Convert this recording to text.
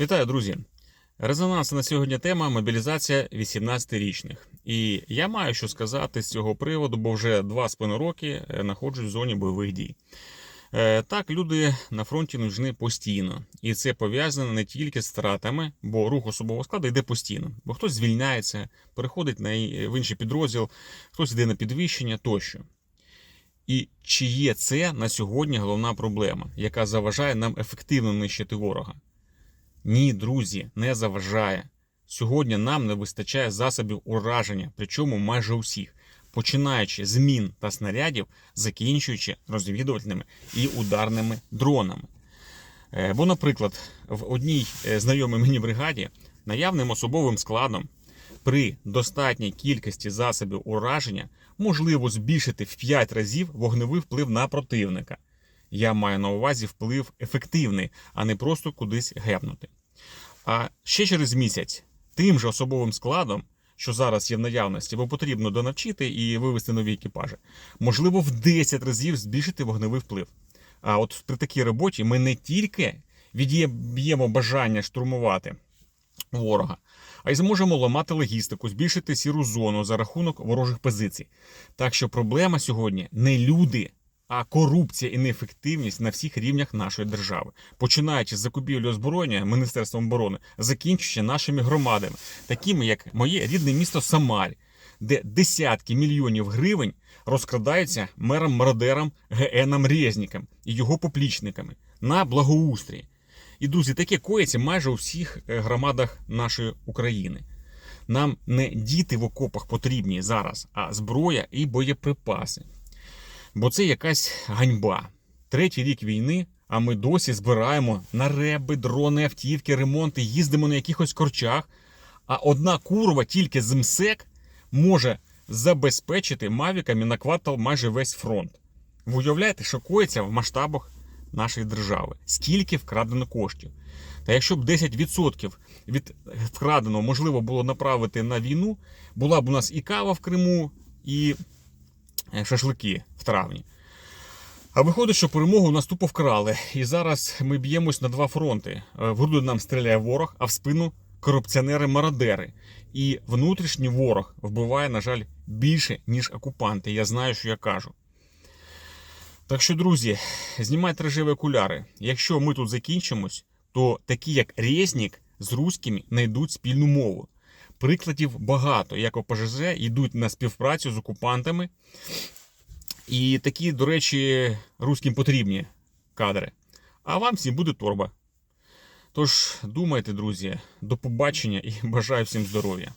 Вітаю, друзі! Резонансна на сьогодні тема мобілізація 18-річних. І я маю що сказати з цього приводу, бо вже два з половиною роки е, знаходжусь в зоні бойових дій. Е, Так, люди на фронті нужні постійно, і це пов'язано не тільки з втратами, бо рух особового складу йде постійно. Бо хтось звільняється, переходить на в інший підрозділ, хтось йде на підвищення тощо. І чи є це на сьогодні головна проблема, яка заважає нам ефективно нищити ворога? Ні, друзі, не заважає. Сьогодні нам не вистачає засобів ураження, причому майже усіх, починаючи з мін та снарядів, закінчуючи розвідувальними і ударними дронами. Е, Бо, наприклад, в одній е, знайомій мені бригаді наявним особовим складом при достатній кількості засобів ураження можливо збільшити в 5 разів вогневий вплив на противника. Я маю на увазі вплив ефективний, а не просто кудись гепнути. А ще через місяць тим же особовим складом, що зараз є в наявності, бо потрібно донавчити і вивести нові екіпажі, можливо в 10 разів збільшити вогневий вплив. А от при такій роботі ми не тільки відіб'ємо бажання штурмувати ворога, а й зможемо ламати логістику, збільшити сіру зону за рахунок ворожих позицій. Так що проблема сьогодні не люди, а корупція і неефективність на всіх рівнях нашої держави, починаючи з закупівлі озброєння Міністерством оборони, закінчуючи нашими громадами, такими як моє рідне місто Самарь, де десятки мільйонів гривень розкрадаються мером-мародером ГНом Резніком і його поплічниками на благоустрій. І друзі, таке коїться майже у всіх е, громадах нашої України. Нам не діти в окопах потрібні зараз, а зброя і боєприпаси. Бо це якась ганьба. Третій рік війни, а ми досі збираємо на реби, дрони, автівки, ремонти, їздимо на якихось корчах. А одна курва тільки з МСЕК може забезпечити мавіками на квартал майже весь фронт. Ви уявляєте, що коїться в масштабах нашої держави? Скільки вкрадено коштів? Та якщо б 10% від вкраденого можливо було направити на війну, була б у нас і кава в Криму, і шашлики в травні. А виходить, що перемогу нас тупо вкрали. І зараз ми б'ємось на два фронти. Е, В груди нам стріляє ворог, а в спину корупціонери-мародери. І внутрішній ворог вбиває, на жаль, більше, ніж окупанти. Я знаю, що я кажу. Так що, друзі, знімайте рожеві окуляри. Якщо ми тут закінчимось, то такі, як Резнік, з руськими знайдуть спільну мову. Прикладів багато, як ОПЖЗ йдуть на співпрацю з окупантами. І такі, до речі, русським потрібні кадри. А вам всім буде торба. Тож думайте, друзі, до побачення і бажаю всім здоров'я.